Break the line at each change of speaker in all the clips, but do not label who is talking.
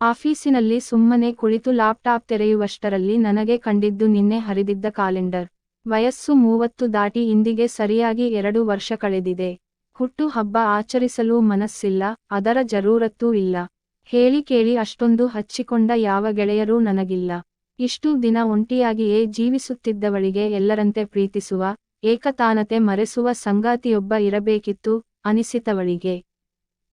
ಆಫೀಸಿನಲ್ಲಿ ಸುಮ್ಮನೆ ಕುಳಿತು ಲ್ಯಾಪ್ಟಾಪ್ ತೆರೆಯುವಷ್ಟರಲ್ಲಿ ನನಗೆ ಕಂಡಿದ್ದು ನಿನ್ನೆ ಹರಿದಿದ್ದ ಕ್ಯಾಲೆಂಡರ್. ವಯಸ್ಸು ಮೂವತ್ತು ದಾಟಿ ಇಂದಿಗೆ ಸರಿಯಾಗಿ ಎರಡು ವರ್ಷ ಕಳೆದಿದೆ. ಹುಟ್ಟು ಹಬ್ಬ ಆಚರಿಸಲು ಮನಸ್ಸಿಲ್ಲ, ಅದರ ಜರೂರತ್ತೂ ಇಲ್ಲ. ಹೇಳಿ ಕೇಳಿ ಅಷ್ಟೊಂದು ಹಚ್ಚಿಕೊಂಡ ಯಾವ ಗೆಳೆಯರೂ ನನಗಿಲ್ಲ. ಇಷ್ಟು ದಿನ ಒಂಟಿಯಾಗಿಯೇ ಜೀವಿಸುತ್ತಿದ್ದವಳಿಗೆ ಎಲ್ಲರಂತೆ ಪ್ರೀತಿಸುವ, ಏಕತಾನತೆ ಮರೆಸುವ ಸಂಗಾತಿಯೊಬ್ಬ ಇರಬೇಕಿತ್ತು ಅನಿಸಿತವಳಿಗೆ.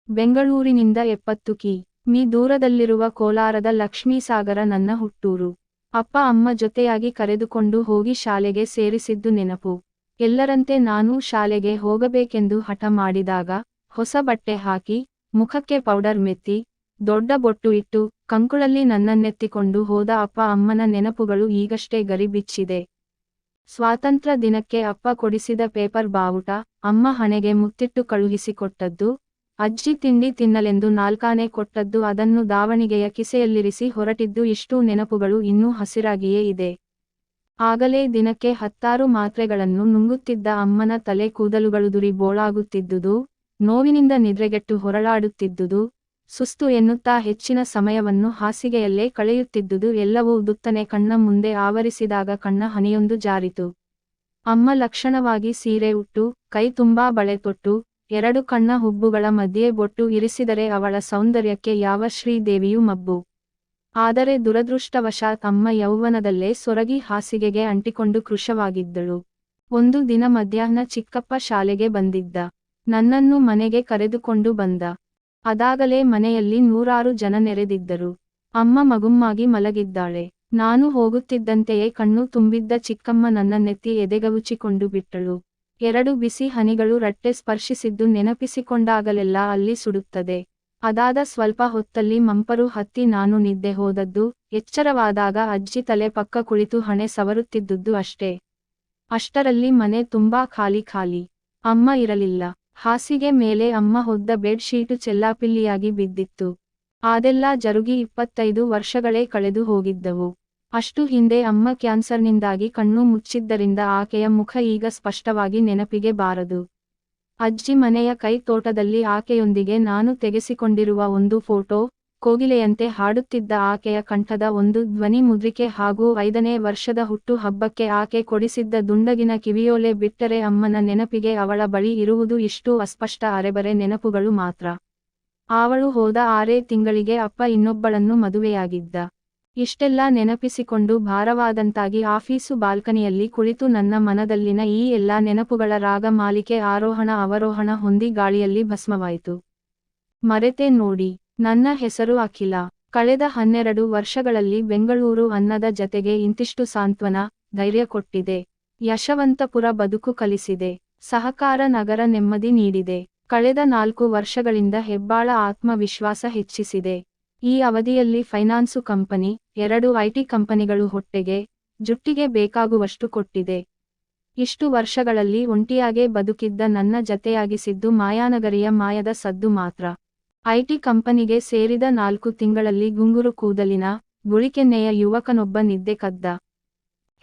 ಬೆಂಗಳೂರಿನಿಂದ ಎಪ್ಪತ್ತು ಕಿ. ಮೀ ದೂರದಲ್ಲಿರುವ ಕೋಲಾರದ ಲಕ್ಷ್ಮೀಸಾಗರ ನನ್ನ ಹುಟ್ಟೂರು. ಅಪ್ಪ ಅಮ್ಮ ಜೊತೆಯಾಗಿ ಕರೆದುಕೊಂಡು ಹೋಗಿ ಶಾಲೆಗೆ ಸೇರಿಸಿದ್ದು ನೆನಪು. ಎಲ್ಲರಂತೆ ನಾನೂ ಶಾಲೆಗೆ ಹೋಗಬೇಕೆಂದು ಹಠ ಮಾಡಿದಾಗ ಹೊಸ ಬಟ್ಟೆ ಹಾಕಿ, ಮುಖಕ್ಕೆ ಪೌಡರ್ ಮೆತ್ತಿ, ದೊಡ್ಡ ಬೊಟ್ಟು ಇಟ್ಟು ಕಂಕುಳಲ್ಲಿ ನನ್ನನ್ನೆತ್ತಿಕೊಂಡು ಹೋದ ಅಪ್ಪ ಅಮ್ಮನ ನೆನಪುಗಳು ಈಗಷ್ಟೇ ಗರಿಬಿಚ್ಚಿದೆ. ಸ್ವಾತಂತ್ರ್ಯ ದಿನಕ್ಕೆ ಅಪ್ಪ ಕೊಡಿಸಿದ ಪೇಪರ್ ಬಾವುಟ, ಅಮ್ಮ ಹಣೆಗೆ ಮುತ್ತಿಟ್ಟು ಕಳುಹಿಸಿಕೊಟ್ಟದ್ದು ಅಜ್ಜಿ ತಿಂಡಿ ತಿನ್ನಲೆಂದು ನಾಲ್ಕಾನೆ ಕೊಟ್ಟದ್ದು ಅದನ್ನು ದಾವಣಿಗೆಯ ಕಿಸೆಯಲ್ಲಿರಿಸಿ ಹೊರಟಿದ್ದು ಇಷ್ಟೂ ನೆನಪುಗಳು ಇನ್ನೂ ಹಸಿರಾಗಿಯೇ ಇದೆ. ಆಗಲೇ ದಿನಕ್ಕೆ ಹತ್ತಾರು ಮಾತ್ರೆಗಳನ್ನು ನುಂಗುತ್ತಿದ್ದ ಅಮ್ಮನ ತಲೆ ಕೂದಲುಗಳು ದುರಿ ಬೋಳಾಗುತ್ತಿದ್ದುದು, ನೋವಿನಿಂದ ನಿದ್ರೆಗೆಟ್ಟು ಹೊರಳಾಡುತ್ತಿದ್ದುದು, ಸುಸ್ತು ಎನ್ನುತ್ತಾ ಹೆಚ್ಚಿನ ಸಮಯವನ್ನು ಹಾಸಿಗೆಯಲ್ಲೇ ಕಳೆಯುತ್ತಿದ್ದುದು ಎಲ್ಲವೂ ದುತ್ತನೆ ಕಣ್ಣ ಮುಂದೆ ಆವರಿಸಿದಾಗ ಕಣ್ಣ ಹನಿಯೊಂದು ಜಾರಿತು. ಅಮ್ಮ ಲಕ್ಷಣವಾಗಿ ಸೀರೆ ಉಟ್ಟು, ಕೈ ತುಂಬಾ ಬಳೆ ತೊಟ್ಟು ಎರಡು ಕಣ್ಣ ಹುಬ್ಬುಗಳ ಮಧ್ಯೆ ಬೊಟ್ಟು ಇರಿಸಿದರೆ ಅವಳ ಸೌಂದರ್ಯಕ್ಕೆ ಯಾವ ಶ್ರೀದೇವಿಯೂ ಮಬ್ಬು. ಆದರೆ ದುರದೃಷ್ಟವಶಾತ್ ಅಮ್ಮ ಯೌವನದಲ್ಲೇ ಸೊರಗಿ ಹಾಸಿಗೆಗೆ ಅಂಟಿಕೊಂಡು ಕೃಶವಾಗಿದ್ದಳು. ಒಂದು ದಿನ ಮಧ್ಯಾಹ್ನ ಚಿಕ್ಕಪ್ಪ ಶಾಲೆಗೆ ಬಂದಿದ್ದ. ನನ್ನನ್ನು ಮನೆಗೆ ಕರೆದುಕೊಂಡು ಬಂದ. ಅದಾಗಲೇ ಮನೆಯಲ್ಲಿ ನೂರಾರು ಜನ ನೆರೆದಿದ್ದರು. ಅಮ್ಮ ಮಗುಮ್ಮಾಗಿ ಮಲಗಿದ್ದಾಳೆ. ನಾನು ಹೋಗುತ್ತಿದ್ದಂತೆಯೇ ಕಣ್ಣು ತುಂಬಿದ್ದ ಚಿಕ್ಕಮ್ಮ ನನ್ನ ನೆತ್ತಿ ಎದೆಗವುಚಿಕೊಂಡು ಬಿಟ್ಟಳು. ಎರಡು ಬಿಸಿ ಹನಿಗಳು ರಟ್ಟೆ ಸ್ಪರ್ಶಿಸಿದ್ದು ನೆನಪಿಸಿಕೊಂಡಾಗಲೆಲ್ಲ ಅಲ್ಲಿ ಸುಡುತ್ತದೆ. ಅದಾದ ಸ್ವಲ್ಪ ಹೊತ್ತಲ್ಲಿ ಮಂಪರು ಹತ್ತಿ ನಾನು ನಿದ್ದೆ ಹೋದದ್ದು, ಎಚ್ಚರವಾದಾಗ ಅಜ್ಜಿ ತಲೆ ಪಕ್ಕ ಕುಳಿತು ಹಣೆ ಸವರುತ್ತಿದ್ದುದು ಅಷ್ಟೇ. ಅಷ್ಟರಲ್ಲಿ ಮನೆ ತುಂಬಾ ಖಾಲಿ ಖಾಲಿ. ಅಮ್ಮ ಇರಲಿಲ್ಲ. ಹಾಸಿಗೆ ಮೇಲೆ ಅಮ್ಮ ಹೊದ್ದ ಬೆಡ್ ಶೀಟು ಚೆಲ್ಲಾಪಿಲ್ಲಿಯಾಗಿ ಬಿದ್ದಿತ್ತು. ಆದೆಲ್ಲ ಜರುಗಿ ಇಪ್ಪತ್ತೈದು ವರ್ಷಗಳೇ ಕಳೆದು ಹೋಗಿದ್ದವು. ಅಷ್ಟು ಹಿಂದೆ ಅಮ್ಮ ಕ್ಯಾನ್ಸರ್ನಿಂದಾಗಿ ಕಣ್ಣು ಮುಚ್ಚಿದ್ದರಿಂದ ಆಕೆಯ ಮುಖ ಈಗ ಸ್ಪಷ್ಟವಾಗಿ ನೆನಪಿಗೆ ಬಾರದು. ಅಜ್ಜಿ ಮನೆಯ ಕೈ ತೋಟದಲ್ಲಿ ಆಕೆಯೊಂದಿಗೆ ನಾನು ತೆಗೆಸಿಕೊಂಡಿರುವ ಒಂದು ಫೋಟೋ, ಕೋಗಿಲೆಯಂತೆ ಹಾಡುತ್ತಿದ್ದ ಆಕೆಯ ಕಂಠದ ಒಂದು ಧ್ವನಿ ಮುದ್ರಿಕೆ ಹಾಗೂ ಐದನೇ ವರ್ಷದ ಹುಟ್ಟು ಹಬ್ಬಕ್ಕೆ ಆಕೆ ಕೊಡಿಸಿದ್ದ ದುಂಡಗಿನ ಕಿವಿಯೋಲೆ ಬಿಟ್ಟರೆ ಅಮ್ಮನ ನೆನಪಿಗೆ ಅವಳ ಬಳಿ ಇರುವುದು ಇಷ್ಟು ಅಸ್ಪಷ್ಟ ಅರೆಬರೆ ನೆನಪುಗಳು ಮಾತ್ರ. ಅವಳು ಹೋದ ಆರೇ ತಿಂಗಳಿಗೆ ಅಪ್ಪ ಇನ್ನೊಬ್ಬಳನ್ನು ಮದುವೆಯಾಗಿದ್ದ. ಇಷ್ಟೆಲ್ಲ ನೆನಪಿಸಿಕೊಂಡು ಭಾರವಾದಂತಾಗಿ ಆಫೀಸು ಬಾಲ್ಕನಿಯಲ್ಲಿ ಕುಳಿತು ನನ್ನ ಮನದಲ್ಲಿನ ಈ ಎಲ್ಲ ನೆನಪುಗಳ ರಾಗ ಮಾಲಿಕೆ ಆರೋಹಣ ಅವರೋಹಣ ಹೊಂದಿ ಗಾಳಿಯಲ್ಲಿ ಭಸ್ಮವಾಯಿತು. ಮರೆತೆ ನೋಡಿ, ನನ್ನ ಹೆಸರು ಅಖಿಲ. ಕಳೆದ ಹನ್ನೆರಡು ವರ್ಷಗಳಲ್ಲಿ ಬೆಂಗಳೂರು ಅನ್ನದ ಜತೆಗೆ ಇಂತಿಷ್ಟು ಸಾಂತ್ವನ, ಧೈರ್ಯ ಕೊಟ್ಟಿದೆ. ಯಶವಂತಪುರ ಬದುಕು ಕಲಿಸಿದೆ. ಸಹಕಾರ ನಗರ ನೆಮ್ಮದಿ ನೀಡಿದೆ. ಕಳೆದ ನಾಲ್ಕು ವರ್ಷಗಳಿಂದ ಹೆಬ್ಬಾಳ ಆತ್ಮವಿಶ್ವಾಸ ಹೆಚ್ಚಿಸಿದೆ. ಈ ಅವಧಿಯಲ್ಲಿ ಫೈನಾನ್ಸು ಕಂಪನಿ, ಎರಡು ಐಟಿ ಕಂಪನಿಗಳು ಹೊಟ್ಟೆಗೆ, ಜುಟ್ಟಿಗೆ ಬೇಕಾಗುವಷ್ಟು ಕೊಟ್ಟಿದೆ. ಇಷ್ಟು ವರ್ಷಗಳಲ್ಲಿ ಒಂಟಿಯಾಗೇ ಬದುಕಿದ್ದ ನನ್ನ ಜತೆಯಾಗಿಸಿದ್ದು ಮಾಯಾನಗರಿಯ ಮಾಯದ ಸದ್ದು ಮಾತ್ರ. ಐಟಿ ಕಂಪನಿಗೆ ಸೇರಿದ ನಾಲ್ಕು ತಿಂಗಳಲ್ಲಿ ಗುಂಗುರು ಕೂದಲಿನ, ಗುಳಿಕೆನ್ನೆಯ ಯುವಕನೊಬ್ಬ ನಿದ್ದೆ ಕದ್ದ.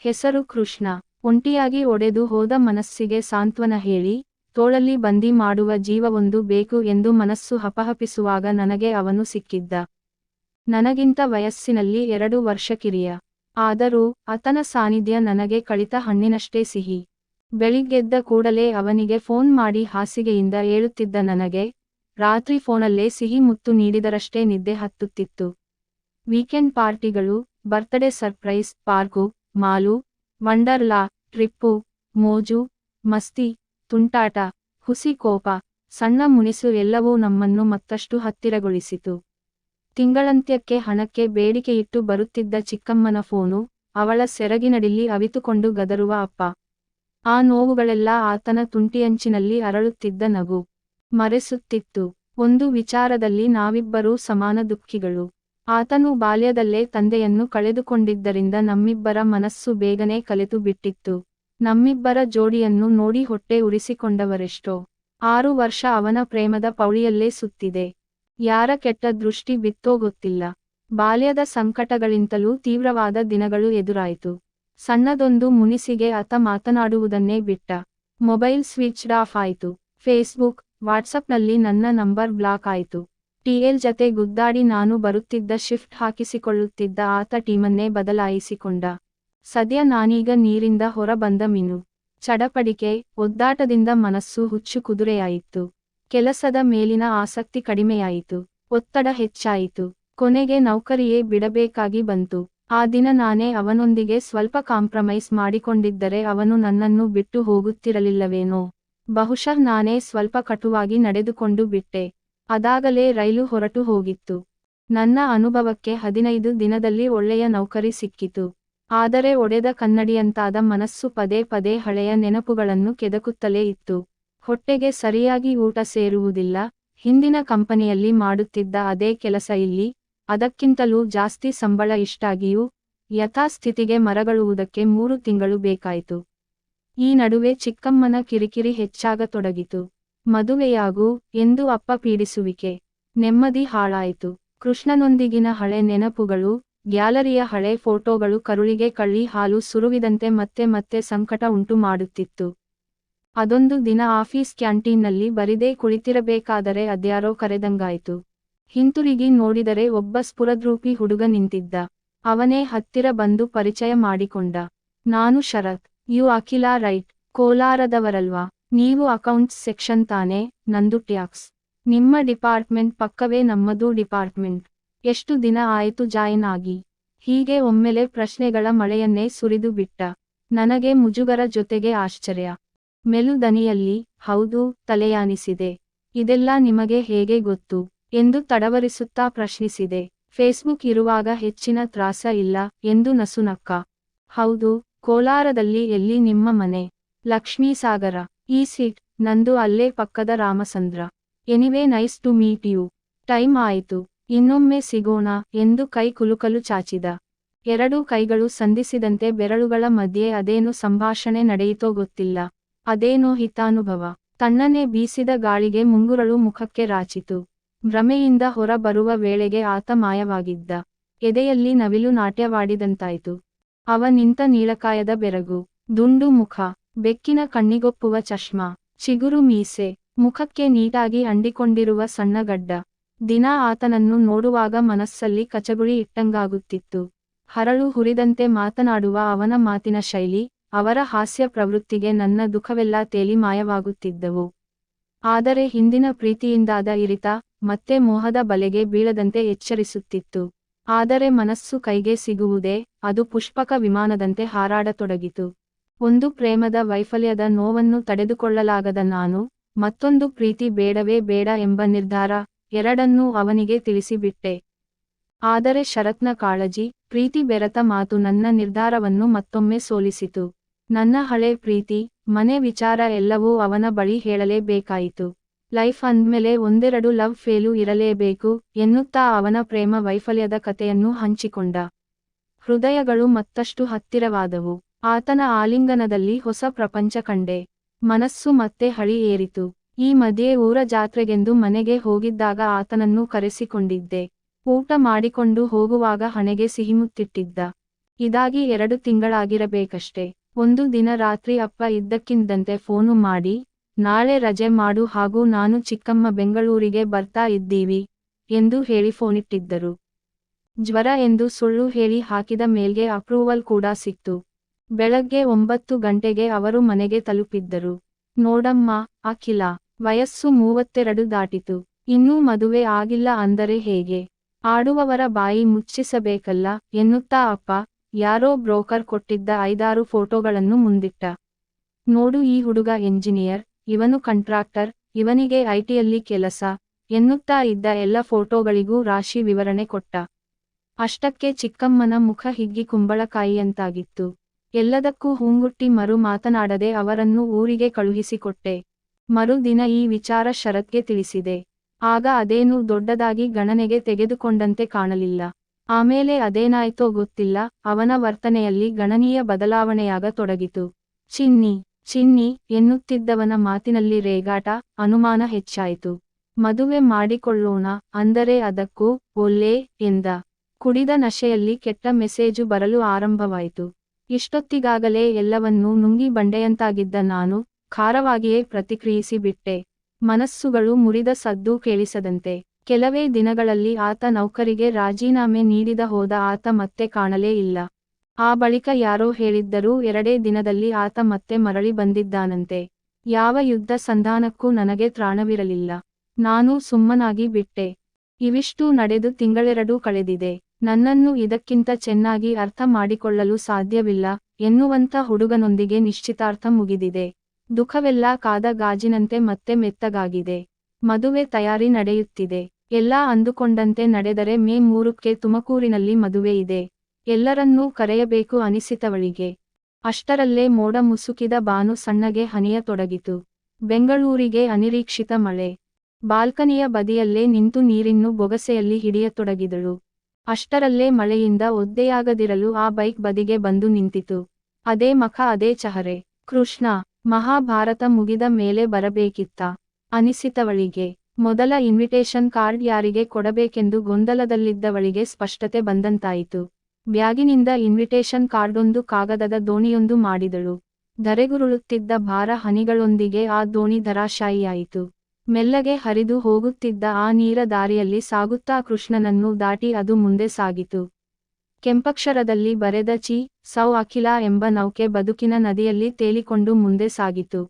ಹೆಸರು ಕೃಷ್ಣ. ಒಂಟಿಯಾಗಿ ಒಡೆದು ಹೋದ ಮನಸ್ಸಿಗೆ ಸಾಂತ್ವನ ಹೇಳಿ, ತೋಳಲ್ಲಿ ಬಂದಿ ಮಾಡುವ ಜೀವವೊಂದು ಬೇಕು ಎಂದು ಮನಸ್ಸು ಹಪಹಪಿಸುವಾಗ ನನಗೆ ಅವನು ಸಿಕ್ಕಿದ್ದ. ನನಗಿಂತ ವಯಸ್ಸಿನಲ್ಲಿ ಎರಡು ವರ್ಷ ಕಿರಿಯ ಆದರೂ ಆತನ ಸಾನ್ನಿಧ್ಯ ನನಗೆ ಕಳಿತ ಹಣ್ಣಿನಷ್ಟೇ ಸಿಹಿ. ಬೆಳಿಗ್ಗೆದ್ದ ಕೂಡಲೇ ಅವನಿಗೆ ಫೋನ್ ಮಾಡಿ ಹಾಸಿಗೆಯಿಂದ ಏಳುತ್ತಿದ್ದ ನನಗೆ ರಾತ್ರಿ ಫೋನಲ್ಲೇ ಸಿಹಿ ಮುತ್ತು ನೀಡಿದರಷ್ಟೇ ನಿದ್ದೆ ಹತ್ತುತ್ತಿತ್ತು. Weekend ಪಾರ್ಟಿಗಳು, birthday surprise, park, mall, Wonderla, trip, ಮೋಜು, ಮಸ್ತಿ, ತುಂಟಾಟ, ಹುಸಿ ಕೋಪ, ಸಣ್ಣ ಮುನಿಸು ಎಲ್ಲವೂ ನಮ್ಮನ್ನು ಮತ್ತಷ್ಟು ಹತ್ತಿರಗೊಳಿಸಿತು. ತಿಂಗಳಂತ್ಯಕ್ಕೆ ಹಣಕ್ಕೆ ಬೇಡಿಕೆಯಿಟ್ಟು ಬರುತ್ತಿದ್ದ ಚಿಕ್ಕಮ್ಮನ ಫೋನು ಅವಳ ಸೆರಗಿನಡಿಲಿ ಅವಿತುಕೊಂಡು ಗದರುವ ಅಪ್ಪ. ಆ ನೋವುಗಳೆಲ್ಲ ಆತನ ತುಂಟಿಯಂಚಿನಲ್ಲಿ ಅರಳುತ್ತಿದ್ದ ನಗು. ಮರೆಸುತ್ತಿತ್ತು. ಒಂದು ವಿಚಾರದಲ್ಲಿ ನಾವಿಬ್ಬರೂ ಸಮಾನ ದುಃಖಿಗಳು. ಆತನು ಬಾಲ್ಯದಲ್ಲೇ ತಂದೆಯನ್ನು ಕಳೆದುಕೊಂಡಿದ್ದರಿಂದ ನಮ್ಮಿಬ್ಬರ ಮನಸ್ಸು ಬೇಗನೆ ಕಲೆತು ಬಿಟ್ಟಿತ್ತು. ನಮ್ಮಿಬ್ಬರ ಜೋಡಿಯನ್ನು ನೋಡಿ ಹೊಟ್ಟೆ ಉರಿಸಿಕೊಂಡವರೆಷ್ಟೋ. ಆರು ವರ್ಷ ಅವನ ಪ್ರೇಮದ ಪೌಳಿಯಲ್ಲೇ ಸುತ್ತಿದೆ. ಯಾರ ಕೆಟ್ಟ ದೃಷ್ಟಿ ಬಿತ್ತೋ ಗೊತ್ತಿಲ್ಲ. ಬಾಲ್ಯದ ಸಂಕಟಗಳಿಂತಲೂ ತೀವ್ರವಾದ ದಿನಗಳು ಎದುರಾಯಿತು. ಸಣ್ಣದೊಂದು ಮುನಿಸಿಗೆ ಆತ ಮಾತನಾಡುವುದನ್ನೇ ಬಿಟ್ಟ. ಮೊಬೈಲ್ ಸ್ವಿಚ್ಡ್ ಆಫ್ ಆಯಿತು. ಫೇಸ್ಬುಕ್, ವಾಟ್ಸಪ್ನಲ್ಲಿ ನನ್ನ ನಂಬರ್ ಬ್ಲಾಕ್ ಆಯಿತು. ಟಿಎಲ್ ಜತೆ ಗುದ್ದಾಡಿ ನಾನು ಬರುತ್ತಿದ್ದ ಶಿಫ್ಟ್ ಹಾಕಿಸಿಕೊಳ್ಳುತ್ತಿದ್ದ ಆತ ಟೀಮನ್ನೇ ಬದಲಾಯಿಸಿಕೊಂಡ. ಸದ್ಯ ನಾನೀಗ ನೀರಿಂದ ಹೊರ ಬಂದ ಮೀನು. ಚಡಪಡಿಕೆ, ಒದ್ದಾಟದಿಂದ ಮನಸ್ಸು ಹುಚ್ಚು ಕುದುರೆಯಾಯಿತು. ಕೆಲಸದ ಮೇಲಿನ ಆಸಕ್ತಿ ಕಡಿಮೆಯಾಯಿತು, ಒತ್ತಡ ಹೆಚ್ಚಾಯಿತು, ಕೊನೆಗೆ ನೌಕರಿಯೇ ಬಿಡಬೇಕಾಗಿ ಬಂತು. ಆ ದಿನ ನಾನೇ ಅವನೊಂದಿಗೆ ಸ್ವಲ್ಪ ಕಾಂಪ್ರಮೈಸ್ ಮಾಡಿಕೊಂಡಿದ್ದರೆ ಅವನು ನನ್ನನ್ನು ಬಿಟ್ಟು ಹೋಗುತ್ತಿರಲಿಲ್ಲವೇನೋ. ಬಹುಶಃ ನಾನೇ ಸ್ವಲ್ಪ ಕಟುವಾಗಿ ನಡೆದುಕೊಂಡು ಬಿಟ್ಟೆ. ಅದಾಗಲೇ ರೈಲು ಹೊರಟು ಹೋಗಿತ್ತು. ನನ್ನ ಅನುಭವಕ್ಕೆ ಹದಿನೈದು ದಿನದಲ್ಲಿ ಒಳ್ಳೆಯ ನೌಕರಿ ಸಿಕ್ಕಿತು. ಆದರೆ ಒಡೆದ ಕನ್ನಡಿಯಂತಾದ ಮನಸ್ಸು ಪದೇ ಪದೇ ಹಳೆಯ ನೆನಪುಗಳನ್ನು ಕೆದಕುತ್ತಲೇ ಇತ್ತು. ಹೊಟ್ಟೆಗೆ ಸರಿಯಾಗಿ ಊಟ ಸೇರುವುದಿಲ್ಲ. ಹಿಂದಿನ ಕಂಪನಿಯಲ್ಲಿ ಮಾಡುತ್ತಿದ್ದ ಅದೇ ಕೆಲಸ ಇಲ್ಲಿ. ಅದಕ್ಕಿಂತಲೂ ಜಾಸ್ತಿ ಸಂಬಳ ಇಷ್ಟಾಗಿಯೂ ಯಥಾಸ್ಥಿತಿಗೆ ಮರಗಳುವುದಕ್ಕೆ ಮೂರು ತಿಂಗಳು ಬೇಕಾಯಿತು. ಈ ನಡುವೆ ಚಿಕ್ಕಮ್ಮನ ಕಿರಿಕಿರಿ ಹೆಚ್ಚಾಗತೊಡಗಿತು. ಮದುವೆಯಾಗು ಎಂದು ಅಪ್ಪ ಪೀಡಿಸುವಿಕೆ. ನೆಮ್ಮದಿ ಹಾಳಾಯಿತು. ಕೃಷ್ಣನೊಂದಿಗಿನ ಹಳೆ ನೆನಪುಗಳು, ಗ್ಯಾಲರಿಯ ಹಳೆ ಫೋಟೋಗಳು ಕರುಳಿಗೆ ಕಳ್ಳಿ ಹಾಲು ಸುರುವಿದಂತೆ ಮತ್ತೆ ಮತ್ತೆ ಸಂಕಟ ಉಂಟು ಮಾಡುತ್ತಿತ್ತು ಅದೊಂದು ದಿನ ಆಫೀಸ್ ಕ್ಯಾಂಟೀನ್ನಲ್ಲಿ ಬರಿದೇ ಕುಳಿತಿರಬೇಕಾದರೆ ಅದ್ಯಾರೋ ಕರೆದಂಗಾಯಿತು. ಹಿಂತಿರುಗಿ ನೋಡಿದರೆ ಒಬ್ಬ ಸ್ಫುರದ್ರೂಪಿ ಹುಡುಗ ನಿಂತಿದ್ದ. ಅವನೇ ಹತ್ತಿರ ಬಂದು ಪರಿಚಯ ಮಾಡಿಕೊಂಡ. ನಾನು ಶರತ್, ಯು ಅಖಿಲ ರೈಟ್, ಕೋಲಾರದವರಲ್ವಾ? ನೀವು ಅಕೌಂಟ್ಸ್ ಸೆಕ್ಷನ್ ತಾನೆ? ನಂದು ಟ್ಯಾಕ್ಸ್. ನಿಮ್ಮ ಡಿಪಾರ್ಟ್ಮೆಂಟ್ ಪಕ್ಕವೇ ನಮ್ಮದು ಡಿಪಾರ್ಟ್ಮೆಂಟ್. ಎಷ್ಟು ದಿನ ಆಯಿತು ಜಾಯಿನ್ ಆಗಿ? ಹೀಗೆ ಒಮ್ಮೆಲೆ ಪ್ರಶ್ನೆಗಳ ಮಳೆಯನ್ನೇ ಸುರಿದು ಬಿಟ್ಟ. ನನಗೆ ಮುಜುಗರ ಜೊತೆಗೆ ಆಶ್ಚರ್ಯ. ಮೆಲುದನಿಯಲ್ಲಿ, ಹೌದು, ತಲೆಯಾನಿಸಿದೆ. ಇದೆಲ್ಲ ನಿಮಗೆ ಹೇಗೆ ಗೊತ್ತು ಎಂದು ತಡವರಿಸುತ್ತಾ ಪ್ರಶ್ನಿಸಿದೆ. ಫೇಸ್ಬುಕ್ ಇರುವಾಗ ಹೆಚ್ಚಿನ ತ್ರಾಸ ಇಲ್ಲ ಎಂದು ನಸುನಕ್ಕ. ಹೌದು, ಕೋಲಾರದಲ್ಲಿ ಎಲ್ಲಿ ನಿಮ್ಮ ಮನೆ? ಲಕ್ಷ್ಮೀಸಾಗರ. ಈ ಸೀಟ್, ನಂದು ಅಲ್ಲೇ ಪಕ್ಕದ Ramachandra anyway, nice to meet you. Time ಆಯಿತು. ಇನ್ನೊಮ್ಮೆ ಸಿಗೋಣ ಎಂದು ಕೈ ಕುಲುಕಲು ಚಾಚಿದ. ಎರಡೂ ಕೈಗಳು ಸಂಧಿಸಿದಂತೆ ಬೆರಳುಗಳ ಮಧ್ಯೆ ಅದೇನು ಸಂಭಾಷಣೆ ನಡೆಯಿತೋ ಗೊತ್ತಿಲ್ಲ. ಅದೇನೋ ಹಿತಾನುಭವ. ತಣ್ಣನೆ ಬೀಸಿದ ಗಾಳಿಗೆ ಮುಂಗುರಳು ಮುಖಕ್ಕೆ ರಾಚಿತು. ಭ್ರಮೆಯಿಂದ ಹೊರ ಬರುವ ವೇಳೆಗೆ ಆತ ಮಾಯವಾಗಿದ್ದ. ಎದೆಯಲ್ಲಿ ನವಿಲು ನಾಟ್ಯವಾಡಿದಂತಾಯಿತು. ಅವ ನಿಂತ ನೀಳಕಾಯದ ಬೆರಗು. ದುಂಡು ಮುಖ. ಬೆಕ್ಕಿನ ಕಣ್ಣಿಗೊಪ್ಪುವ ಚಷ್ಮ. ಚಿಗುರು ಮೀಸೆ. ಮುಖಕ್ಕೆ ನೀಟಾಗಿ ಅಂಡಿಕೊಂಡಿರುವ ಸಣ್ಣ ಗಡ್ಡ. ದಿನ ಆತನನ್ನು ನೋಡುವಾಗ ಮನಸ್ಸಲ್ಲಿ ಕಚಗುಳಿ ಇಟ್ಟಂಗಾಗುತ್ತಿತ್ತು. ಹರಳು ಹುರಿದಂತೆ ಮಾತನಾಡುವ ಅವನ ಮಾತಿನ ಶೈಲಿ ಅವರ ಹಾಸ್ಯ ಪ್ರವೃತ್ತಿಗೆ ನನ್ನ ದುಃಖವೆಲ್ಲ ತೇಲಿ ಮಾಯವಾಗುತ್ತಿದ್ದವು. ಆದರೆ ಹಿಂದಿನ ಪ್ರೀತಿಯಿಂದಾದ ಇರಿತ, ಮತ್ತೆ ಮೋಹದ ಬಲೆಗೆ ಬೀಳದಂತೆ ಎಚ್ಚರಿಸುತ್ತಿತ್ತು. ಆದರೆ ಮನಸ್ಸು ಕೈಗೆ ಸಿಗುವುದೇ, ಅದು ಪುಷ್ಪಕ ವಿಮಾನದಂತೆ ಹಾರಾಡತೊಡಗಿತು. ಒಂದು ಪ್ರೇಮದ ವೈಫಲ್ಯದ ನೋವನ್ನು ತಡೆದುಕೊಳ್ಳಲಾಗದ ನಾನು, ಮತ್ತೊಂದು ಪ್ರೀತಿ ಬೇಡವೇ ಬೇಡ ಎಂಬ ನಿರ್ಧಾರ, ಎರಡನ್ನೂ ಅವನಿಗೆ ತಿಳಿಸಿಬಿಟ್ಟೆ. ಆದರೆ ಶರತ್ನ ಕಾಳಜಿ, ಪ್ರೀತಿ ಬೆರತ ಮಾತು ನನ್ನ ನಿರ್ಧಾರವನ್ನು ಮತ್ತೊಮ್ಮೆ ಸೋಲಿಸಿತು. ನನ್ನ ಹಳೆ ಪ್ರೀತಿ, ಮನೆ ವಿಚಾರ ಎಲ್ಲವೂ ಅವನ ಬಳಿ ಹೇಳಲೇಬೇಕಾಯಿತು. ಲೈಫ್ ಅಂದ್ಮೇಲೆ ಒಂದೆರಡು ಲವ್ ಫೇಲು ಇರಲೇಬೇಕು ಎನ್ನುತ್ತಾ ಅವನ ಪ್ರೇಮ ವೈಫಲ್ಯದ ಕಥೆಯನ್ನು ಹಂಚಿಕೊಂಡ. ಹೃದಯಗಳು ಮತ್ತಷ್ಟು ಹತ್ತಿರವಾದವು. ಆತನ ಆಲಿಂಗನದಲ್ಲಿ ಹೊಸ ಪ್ರಪಂಚ ಕಂಡೆ. ಮನಸ್ಸು ಮತ್ತೆ ಹಳಿ ಏರಿತು. ಈ ಮಧ್ಯೆ ಊರ ಜಾತ್ರೆಗೆಂದು ಮನೆಗೆ ಹೋಗಿದ್ದಾಗ ಆತನನ್ನು ಕರೆಸಿಕೊಂಡಿದ್ದೆ. ಊಟ ಮಾಡಿಕೊಂಡು ಹೋಗುವಾಗ ಹಣೆಗೆ ಸಿಹಿಮುತ್ತಿಟ್ಟಿದ್ದ. ಇದಾಗಿ ಎರಡು ತಿಂಗಳಾಗಿರಬೇಕಷ್ಟೆ. ಒಂದು ದಿನ ರಾತ್ರಿ ಅಪ್ಪ ಇದ್ದಕ್ಕಿದ್ದಂತೆ ಫೋನು ಮಾಡಿ, ನಾಳೆ ರಜೆ ಮಾಡು ಹಾಗೂ ನಾನು ಚಿಕ್ಕಮ್ಮ ಬೆಂಗಳೂರಿಗೆ ಬರ್ತಾ ಇದ್ದೀವಿ, ಎಂದು ಹೇಳಿ ಫೋನಿಟ್ಟಿದ್ದರು ಜ್ವರ ಎಂದು ಸುಳ್ಳು ಹೇಳಿ ಹಾಕಿದ ಮೇಲ್ಗೆ ಅಪ್ರೂವಲ್ ಕೂಡ ಸಿಕ್ತು. ಬೆಳಗ್ಗೆ ಒಂಬತ್ತು ಗಂಟೆಗೆ ಅವರು ಮನೆಗೆ ತಲುಪಿದ್ದರು. ನೋಡಮ್ಮ, ಅಖಿಲ, ವಯಸ್ಸು ಮೂವತ್ತೆರಡು ದಾಟಿತು. ಇನ್ನೂ ಮದುವೆ ಆಗಿಲ್ಲ ಅಂದರೆ ಹೇಗೆ? ಆಡುವವರ ಬಾಯಿ ಮುಚ್ಚಿಸಬೇಕಲ್ಲ, ಎನ್ನುತ್ತಾ ಅಪ್ಪ ಯಾರೋ ಬ್ರೋಕರ್ ಕೊಟ್ಟಿದ್ದ ಐದಾರು ಫೋಟೋಗಳನ್ನು ಮುಂದಿಟ್ಟ. ನೋಡು ಈ ಹುಡುಗ ಎಂಜಿನಿಯರ್, ಇವನು ಕಂಟ್ರಾಕ್ಟರ್, ಇವನಿಗೆ ಐಟಿಯಲ್ಲಿ ಕೆಲಸ ಎನ್ನುತ್ತಾ ಇದ್ದ ಎಲ್ಲ ಫೋಟೋಗಳಿಗೂ ರಾಶಿ ವಿವರಣೆ ಕೊಟ್ಟ. ಅಷ್ಟಕ್ಕೆ ಚಿಕ್ಕಮ್ಮನ ಮುಖ ಹಿಗ್ಗಿ ಕುಂಬಳಕಾಯಿಯಂತಾಗಿತ್ತು ಎಲ್ಲದಕ್ಕೂ ಹೂಂಗುಟ್ಟಿ ಮರು ಮಾತನಾಡದೆ ಅವರನ್ನು ಊರಿಗೆ ಕಳುಹಿಸಿಕೊಟ್ಟೆ. ಮರುದಿನ ಈ ವಿಚಾರ ಶರತ್ಗೆ ತಿಳಿಸಿದೆ. ಆಗ ಅದೇನೂ ದೊಡ್ಡದಾಗಿ ಗಣನೆಗೆ ತೆಗೆದುಕೊಂಡಂತೆ ಕಾಣಲಿಲ್ಲ. ಆಮೇಲೆ ಅದೇನಾಯ್ತೋ ಗೊತ್ತಿಲ್ಲ, ಅವನ ವರ್ತನೆಯಲ್ಲಿ ಗಣನೀಯ ಬದಲಾವಣೆಯಾಗತೊಡಗಿತು ಚಿನ್ನಿ ಚಿನ್ನಿ, ಎನ್ನುತ್ತಿದ್ದವನ ಮಾತಿನಲ್ಲಿ ರೇಗಾಟ, ಅನುಮಾನ ಹೆಚ್ಚಾಯಿತು. ಮದುವೆ ಮಾಡಿಕೊಳ್ಳೋಣ, ಅಂದರೆ ಅದಕ್ಕೂ ಒಲ್ಲೇ ಎಂದ. ಕುಡಿದ ನಶೆಯಲ್ಲಿ ಕೆಟ್ಟ ಮೆಸೇಜು ಬರಲು ಆರಂಭವಾಯಿತು. ಇಷ್ಟೊತ್ತಿಗಾಗಲೇ ಎಲ್ಲವನ್ನೂ ನುಂಗಿ ಬಂಡೆಯಂತಾಗಿದ್ದ ನಾನು, ಖಾರವಾಗಿಯೇ ಪ್ರತಿಕ್ರಿಯಿಸಿಬಿಟ್ಟೆ. ಮನಸ್ಸುಗಳು ಮುರಿದ ಸದ್ದು ಕೇಳಿಸದಂತೆ. ಕೆಲವೇ ದಿನಗಳಲ್ಲಿ ಆತ ನೌಕರಿಗೆ ರಾಜೀನಾಮೆ ನೀಡಿದ ಹೋದ ಆತ ಮತ್ತೆ ಕಾಣಲೇ ಇಲ್ಲ. ಆ ಬಳಿಕ ಯಾರೋ ಹೇಳಿದ್ದರೂ ಎರಡೇ ದಿನದಲ್ಲಿ ಆತ ಮತ್ತೆ ಮರಳಿ ಬಂದಿದ್ದಾನಂತೆ. ಯಾವ ಯುದ್ಧ ಸಂಧಾನಕ್ಕೂ ನನಗೆ ತ್ರಾಣವಿರಲಿಲ್ಲ. ನಾನು ಸುಮ್ಮನಾಗಿ ಬಿಟ್ಟೆ. ಇವಿಷ್ಟೂ ನಡೆದು ತಿಂಗಳೆರಡೂ ಕಳೆದಿದೆ. ನನ್ನನ್ನು ಇದಕ್ಕಿಂತ ಚೆನ್ನಾಗಿ ಅರ್ಥ ಮಾಡಿಕೊಳ್ಳಲು ಸಾಧ್ಯವಿಲ್ಲ, ಎನ್ನುವಂಥ ಹುಡುಗನೊಂದಿಗೆ ನಿಶ್ಚಿತಾರ್ಥ ಮುಗಿದಿದೆ. ದುಃಖವೆಲ್ಲ ಕಾದ ಗಾಜಿನಂತೆ ಮತ್ತೆ ಮೆತ್ತಗಾಗಿದೆ. ಮದುವೆ ತಯಾರಿ ನಡೆಯುತ್ತಿದೆ. ಎಲ್ಲ ಅಂದುಕೊಂಡಂತೆ ನಡೆದರೆ ಮೇ ಮೂರಕ್ಕೆ ತುಮಕೂರಿನಲ್ಲಿ ಮದುವೆ ಇದೆ. ಎಲ್ಲರನ್ನೂ ಕರೆಯಬೇಕು ಅನಿಸಿತವಳಿಗೆ. ಅಷ್ಟರಲ್ಲೇ ಮೋಡ ಮುಸುಕಿದ ಬಾನು ಸಣ್ಣಗೆ ಹನಿಯತೊಡಗಿತು. ಬೆಂಗಳೂರಿಗೆ ಅನಿರೀಕ್ಷಿತ ಮಳೆ. ಬಾಲ್ಕನಿಯ ಬದಿಯಲ್ಲೇ ನಿಂತು ನೀರಿನ್ನು ಬೊಗಸೆಯಲ್ಲಿ ಹಿಡಿಯತೊಡಗಿದಳು. ಅಷ್ಟರಲ್ಲೇ ಮಳೆಯಿಂದ ಒದ್ದೆಯಾಗದಿರಲು ಆ ಬೈಕ್ ಬದಿಗೆ ಬಂದು ನಿಂತಿತು. ಅದೇ ಮಖ, ಅದೇ ಚಹರೆ. ಕೃಷ್ಣ, ಮಹಾಭಾರತ ಮುಗಿದ ಮೇಲೆ ಬರಬೇಕಿತ್ತ ಅನಿಸಿತವಳಿಗೆ. ಮೊದಲ ಇನ್ವಿಟೇಷನ್ ಕಾರ್ಡ್ ಯಾರಿಗೆ ಕೊಡಬೇಕೆಂದು ಗೊಂದಲದಲ್ಲಿದ್ದವಳಿಗೆ ಸ್ಪಷ್ಟತೆ ಬಂದಂತಾಯಿತು. ಬ್ಯಾಗಿನಿಂದ ಇನ್ವಿಟೇಷನ್ ಕಾರ್ಡೊಂದು ಕಾಗದದ ದೋಣಿಯೊಂದು ಮಾಡಿದಳು. ಧರೆಗುರುಳುತ್ತಿದ್ದ ಭಾರ ಹನಿಗಳೊಂದಿಗೆ ಆ ದೋಣಿ ಧರಾಶಾಯಿಯಾಯಿತು. ಮೆಲ್ಲಗೆ ಹರಿದು ಹೋಗುತ್ತಿದ್ದ ಆ ನೀರ ದಾರಿಯಲ್ಲಿ ಸಾಗುತ್ತಾ ಕೃಷ್ಣನನ್ನು ದಾಟಿ ಅದು ಮುಂದೆ ಸಾಗಿತು. ಕೆಂಪಕ್ಷರದಲ್ಲಿ ಬರೆದ ಚಿ, ಸೌ ಅಖಿಲ ಎಂಬ ನೌಕೆ ಬದುಕಿನ ನದಿಯಲ್ಲಿ ತೇಲಿಕೊಂಡು ಮುಂದೆ ಸಾಗಿತು.